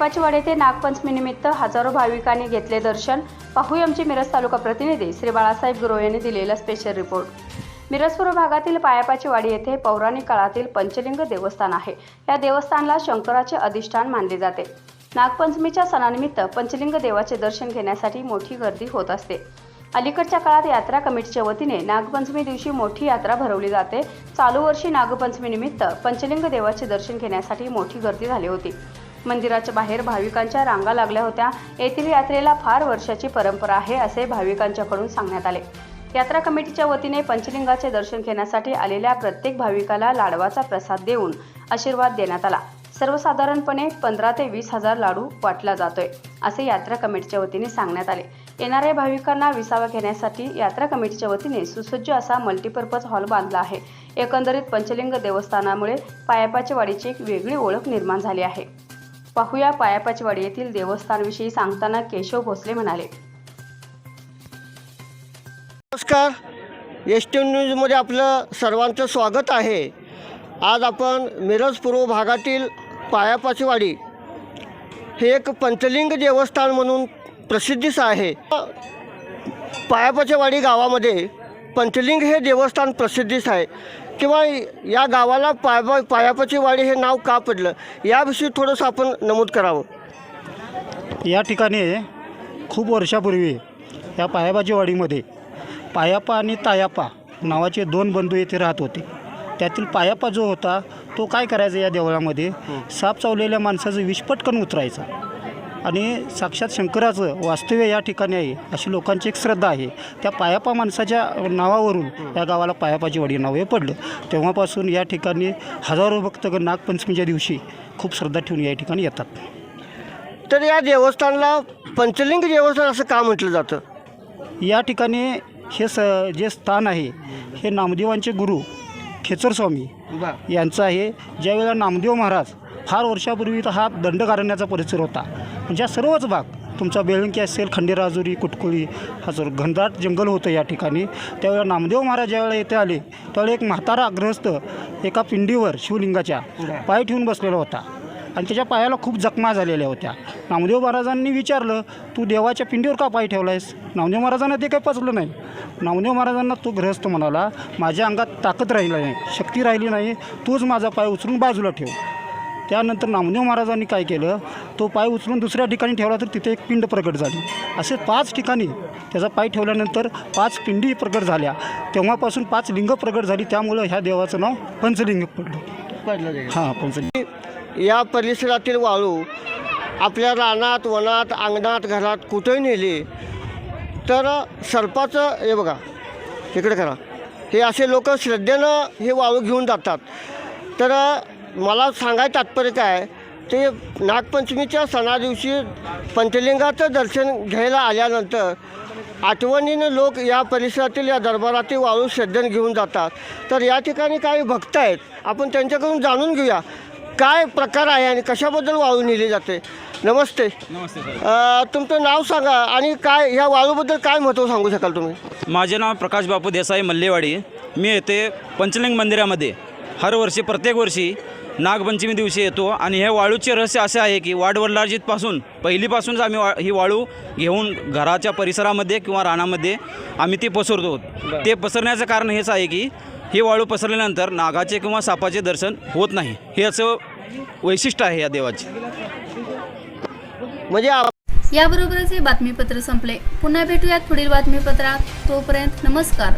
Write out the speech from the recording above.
पायपाची येथे नागपंचमीनिमित्त हजारो भाविकांनी घेतले दर्शन. पाहूया आमचे मिरज तालुका प्रतिनिधी श्री बाळासाहेब गुरव यांनी दिलेला स्पेशल रिपोर्ट मिरजपूर भागातील पायापाचीवाडी येथे पौराणिक काळातील पंचलिंग देवस्थान आहे. या देवस्थानला शंकराचे अधिष्ठान मानले जाते. नागपंचमीच्या सणानिमित्त पंचलिंग देवाचे दर्शन घेण्यासाठी मोठी गर्दी होत असते. अलीकडच्या काळात यात्रा कमिटीच्या वतीने नागपंचमी दिवशी मोठी यात्रा भरवली जाते. चालू वर्षी नागपंचमीनिमित्त पंचलिंग देवाचे दर्शन घेण्यासाठी मोठी गर्दी झाली होती. मंदिराच्या बाहेर भाविकांच्या रांगा लागल्या होत्या. येथील यात्रेला फार वर्षाची परंपरा आहे असे भाविकांच्याकडून सांगण्यात आले. यात्रा कमिटीच्या वतीने पंचलिंगाचे दर्शन घेण्यासाठी आलेल्या प्रत्येक भाविकाला लाडवाचा प्रसाद देऊन आशीर्वाद देण्यात आला. सर्वसाधारणपणे पंधरा ते वीस हजार लाडू वाटला जातोय असे यात्रा कमिटीच्या वतीने सांगण्यात आले. येणाऱ्या भाविकांना विसावा घेण्यासाठी यात्रा कमिटीच्या वतीने सुसज्ज असा मल्टीपर्पज हॉल बांधला आहे. एकंदरीत पंचलिंग देवस्थानामुळे पायापाची वाडीची एक वेगळी ओळख निर्माण झाली आहे. पाहूया पायपाचीवाडी येथील देवस्थानविषयी सांगताना केशव भोसले म्हणाले. नमस्कार. एस टी न्यूजमध्ये आपलं सर्वांचं स्वागत आहे. आज आपण मिरज पूर्व भागातील पायापाचीवाडी हे एक पंचलिंग देवस्थान म्हणून प्रसिद्धीस आहे. पायापाचीवाडी गावामध्ये पंचलिंग हे देवस्थान प्रसिद्धीस आहे. किंवा या गावाला पाया पायापाचीवाडी हे नाव का पडलं? याविषयी थोडंसं आपण नमूद करावं. या ठिकाणी खूप वर्षापूर्वी या पायाबाजीवाडीमध्ये पायापा आणि तायापा नावाचे दोन बंधू येथे राहत होते. त्यातील पायापा जो होता तो काय करायचा या देवळामध्ये? साप चावलेल्या माणसाचं विष पटकन उतरायचा. आणि साक्षात शंकराचं वास्तव्य या ठिकाणी आहे अशी लोकांची एक श्रद्धा आहे. त्या पायापा माणसाच्या नावावरून या गावाला पायापाची वाडी नाव हे पडलं. तेव्हापासून या ठिकाणी हजारो भक्तगण नागपंचमीच्या दिवशी खूप श्रद्धा ठेवून या ठिकाणी येतात. तर या देवस्थानला पंचलिंग देवस्थान असं का म्हटलं जातं? या ठिकाणी हे स जे स्थान आहे हे नामदेवांचे गुरु खेचरस्वामी यांचं आहे. ज्यावेळेला नामदेव महाराज फार वर्षापूर्वी तर हा दंडकारण्याचा परिसर होता. म्हणजे सर्वच भाग तुमचा बेळंकी असेल खंडेराजुरी कुटकुळी हा सर्व घनदाट जंगल होतं या ठिकाणी त्यावेळेला नामदेव महाराज ज्यावेळेला येथे आले त्यावेळेला एक म्हातारा ग्रहस्थ एका पिंडीवर शिवलिंगाच्या पाय ठेवून बसलेला होता. आणि त्याच्या पायाला खूप जखमा झालेल्या होत्या. नामदेव महाराजांनी विचारलं तू देवाच्या पिंडीवर का पाय ठेवला आहेस नामदेव महाराजांना ते काही पचलं नाही. नामदेव महाराजांना तो गृहस्थ म्हणाला माझ्या अंगात ताकद राहिली नाही शक्ती राहिली नाही तूच माझा पाय उचलून बाजूला ठेव. त्यानंतर नामदेव महाराजांनी काय केलं? तो पाय उचलून दुसऱ्या ठिकाणी ठेवला तर तिथे एक पिंड प्रकट झाली. असे पाच ठिकाणी त्याचा पाय ठेवल्यानंतर पाच पिंडी प्रकट झाल्या. तेव्हापासून पाच लिंग प्रकट झाली. त्यामुळं ह्या देवाचं नाव पंचलिंग पडलं. पडलं हां पंचलिंग. या परिसरातील वाळू आपल्या रानात वनात अंगणात घरात कुठेही नेली तर सर्पाचं हे बघा इकडे करा. हे असे लोक श्रद्धेनं हे वाळू घेऊन जातात. तर मला सांगायचं तात्पर्य काय ते नागपंचमीच्या सणादिवशी पंचलिंगाचं दर्शन घ्यायला आल्यानंतर आठवणीनं लोक या परिसरातील या दरबारातील वाळू श्रद्धेने घेऊन जातात. तर या ठिकाणी काही भक्त आहेत आपण त्यांच्याकडून जाणून घेऊया काय प्रकार आहे आणि कशाबद्दल वाळू नेली जाते. नमस्ते. नमस्ते अ, तुमचं नाव सांगा आणि काय ह्या वाळूबद्दल काय महत्त्व सांगू शकाल तुम्ही? माझे नाव प्रकाश बापू देसाई मल्लेवाडी. मी येथे पंचलिंग मंदिरामध्ये हर वर्षी प्रत्येक वर्षी नागपंचमी दिवशी येतो आणि हे वाळूचे रहस्य असे आहे की वाडवडलाजीतपासून पहिलीपासूनच आम्ही वा ही वाळू घेऊन घराच्या परिसरामध्ये किंवा रानामध्ये आम्ही ती पसरतो. ते पसरण्याचं कारण हेच आहे की ही वाळू पसरल्यानंतर नागाचे किंवा सापाचे दर्शन होत नाही. हे असं वैशिष्ट्य आहे या देवाचे. म्हणजे याबरोबरच हे बातमीपत्र संपले. पुन्हा भेटूयात पुढील बातमीपत्रात. तोपर्यंत नमस्कार.